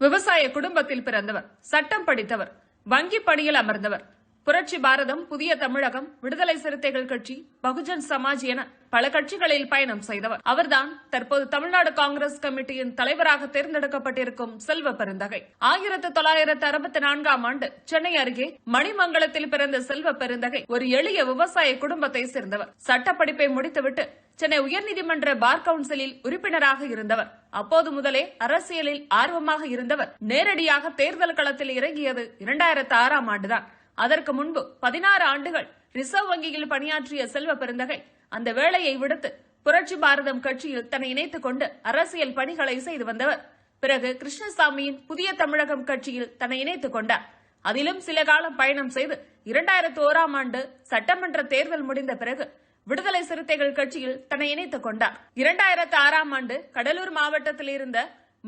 விவசாய குடும்பத்தில் பிறந்தவர் சட்டம் படித்தவர் வங்கி பணியில் அமர்ந்தவர் புரட்சி பாரதம் புதிய தமிழகம் விடுதலை சிறுத்தைகள் கட்சி பகுஜன் சமாஜ் என பல கட்சிகளில் பயணம் செய்தவர். அவர்தான் தற்போது தமிழ்நாடு காங்கிரஸ் கமிட்டியின் தலைவராக தேர்ந்தெடுக்கப்பட்டிருக்கும் செல்வ பெருந்தகை. ஆயிரத்து தொள்ளாயிரத்து அறுபத்தி நான்காம் ஆண்டு சென்னை அருகே மணிமங்கலத்தில் பிறந்த செல்வ பெருந்தகை ஒரு எளிய விவசாய குடும்பத்தை சேர்ந்தவர். சட்டப்படிப்பை முடித்துவிட்டு சென்னை உயர்நீதிமன்ற பார் கவுன்சிலில் உறுப்பினராக இருந்தவர். அப்போது முதலே அரசியலில் ஆர்வமாக இருந்தவர். நேரடியாக தேர்தல் களத்தில் இறங்கியது இரண்டாயிரத்து ஆறாம் ஆண்டுதான். அதற்கு முன்பு பதினாறு ஆண்டுகள் ரிசர்வ் வங்கியில் பணியாற்றிய செல்வ பெருந்தகை அந்த வேலையை விடுத்து புரட்சி பாரதம் கட்சியில் தன்னை இணைத்துக் கொண்டு அரசியல் பணிகளை செய்து வந்தவர். பிறகு கிருஷ்ணசாமியின் புதிய தமிழகம் கட்சியில் தன்னை இணைத்துக் கொண்டார். அதிலும் சில காலம் பயணம் செய்து இரண்டாயிரத்து ஓராம் ஆண்டு சட்டமன்ற தேர்தல் முடிந்த பிறகு விடுதலை சிறுத்தைகள் கட்சியில் தன்னை இணைத்துக் கொண்டார். இரண்டாயிரத்து ஆறாம் ஆண்டு கடலூர் மாவட்டத்தில் இருந்த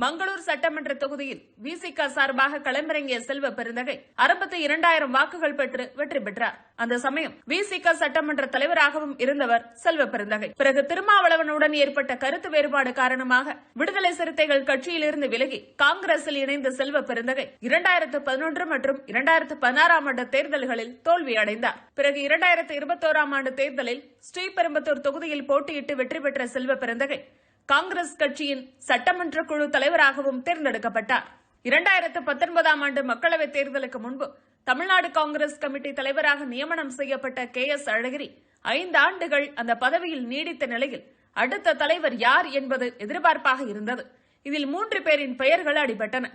மங்களூர் சட்டமன்ற தொகுதியில் விசிக சார்பாக களமிறங்கிய செல்வ பெருந்தகை அறுபத்தி இரண்டாயிரம் வாக்குகள் பெற்று வெற்றி பெற்றார். அந்த சமயம் விசிக சட்டமன்ற தலைவராகவும் இருந்தவர் செல்வ பெருந்தகை. பிறகு திருமாவளவனுடன் ஏற்பட்ட கருத்து வேறுபாடு காரணமாக விடுதலை சிறுத்தைகள் கட்சியிலிருந்து விலகி காங்கிரசில் இணைந்த செல்வ பெருந்தகை இரண்டாயிரத்து பதினொன்று மற்றும் இரண்டாயிரத்து பதினாறாம் ஆண்டு தேர்தல்களில் தோல்வி அடைந்தார். பிறகு இரண்டாயிரத்து இருபத்தோராம் ஆண்டு தேர்தலில் ஸ்ரீபெரும்புத்தூர் தொகுதியில் போட்டியிட்டு வெற்றி பெற்ற செல்வ பெருந்தகை காங்கிரஸ் கட்சியின் சட்டமன்ற குழு தலைவராகவும் தேர்ந்தெடுக்கப்பட்டார். இரண்டாயிரத்து பத்தொன்பதாம் ஆண்டு மக்களவைத் தேர்தலுக்கு முன்பு தமிழ்நாடு காங்கிரஸ் கமிட்டி தலைவராக நியமனம் செய்யப்பட்ட கே எஸ் அழகிரி ஐந்து ஆண்டுகள் அந்த பதவியில் நீடித்த நிலையில் அடுத்த தலைவர் யார் என்பது எதிர்பார்ப்பாக இருந்தது. இதில் மூன்று பேரின் பெயர்கள் அடிபட்டன.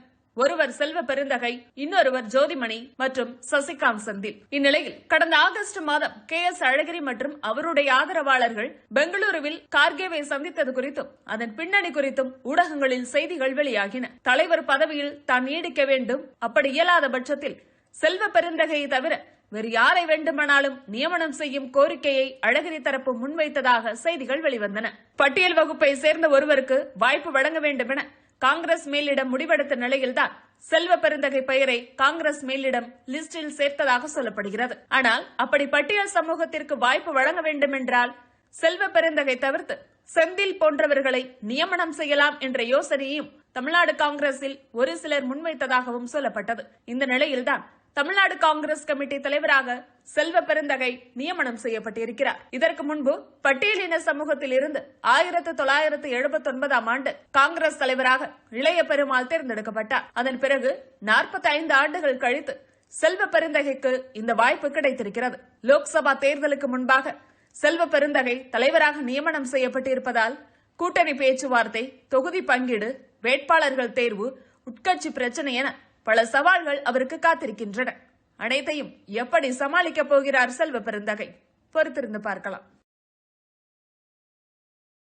ஒருவர் செல்வ பெருந்தகை இன்னொருவர் ஜோதிமணி மற்றும் சசிகாந்த் செந்தில். இந்நிலையில் கடந்த ஆகஸ்ட் மாதம் கே எஸ் அழகிரி மற்றும் அவருடைய ஆதரவாளர்கள் பெங்களூருவில் கார்கேவை சந்தித்தது குறித்தும் அதன் பின்னணி குறித்தும் ஊடகங்களில் செய்திகள் வெளியாகின. தலைவர் பதவியில் தான் நீடிக்க வேண்டும். அப்படி இயலாத பட்சத்தில் செல்வ பெருந்தகையை தவிர வேறு யாரை வேண்டுமானாலும் நியமனம் செய்யும் கோரிக்கையை அழகிரி தரப்பு முன்வைத்ததாக செய்திகள் வெளிவந்தன. பட்டியல் வகுப்பை சேர்ந்த ஒருவருக்கு வாய்ப்பு வழங்க வேண்டும் என காங்கிரஸ் மேலிடம் முடிவெடுத்த நிலையில்தான் செல்வ பெருந்தகை பெயரை காங்கிரஸ் மேலிடம் லிஸ்டில் சேர்த்ததாக சொல்லப்படுகிறது. ஆனால் அப்படி பட்டியல் சமூகத்திற்கு வாய்ப்பு வழங்க வேண்டும் என்றால் செல்வ பெருந்தகை தவிர்த்து செந்தில் போன்றவர்களை நியமனம் செய்யலாம் என்ற யோசனையையும் தமிழ்நாடு காங்கிரஸில் ஒரு சிலர் முன்வைத்ததாகவும் சொல்லப்பட்டது. இந்த நிலையில்தான் தமிழ்நாடு காங்கிரஸ் கமிட்டி தலைவராக செல்வ பெருந்தகை நியமனம் செய்யப்பட்டிருக்கிறார். இதற்கு முன்பு பட்டியலின சமூகத்தில் இருந்து ஆயிரத்து தொள்ளாயிரத்து எழுபத்தி ஒன்பதாம் ஆண்டு காங்கிரஸ் தலைவராக இளைய பெருமாள் தேர்ந்தெடுக்கப்பட்டார். அதன் பிறகு நாற்பத்தி ஐந்து ஆண்டுகள் கழித்து செல்வ பெருந்தகைக்கு இந்த வாய்ப்பு கிடைத்திருக்கிறது. லோக்சபா தேர்தலுக்கு முன்பாக செல்வ பெருந்தகை தலைவராக நியமனம் செய்யப்பட்டிருப்பதால் கூட்டணி பேச்சுவார்த்தை தொகுதி பங்கீடு வேட்பாளர்கள் தேர்வு உட்கட்சி பிரச்சனை என பல சவால்கள் அவருக்கு காத்திருக்கின்றன. அனைத்தையும் எப்படி சமாளிக்கப் போகிறார் செல்வ பெருந்தகை? பொறுத்திருந்து பார்க்கலாம்.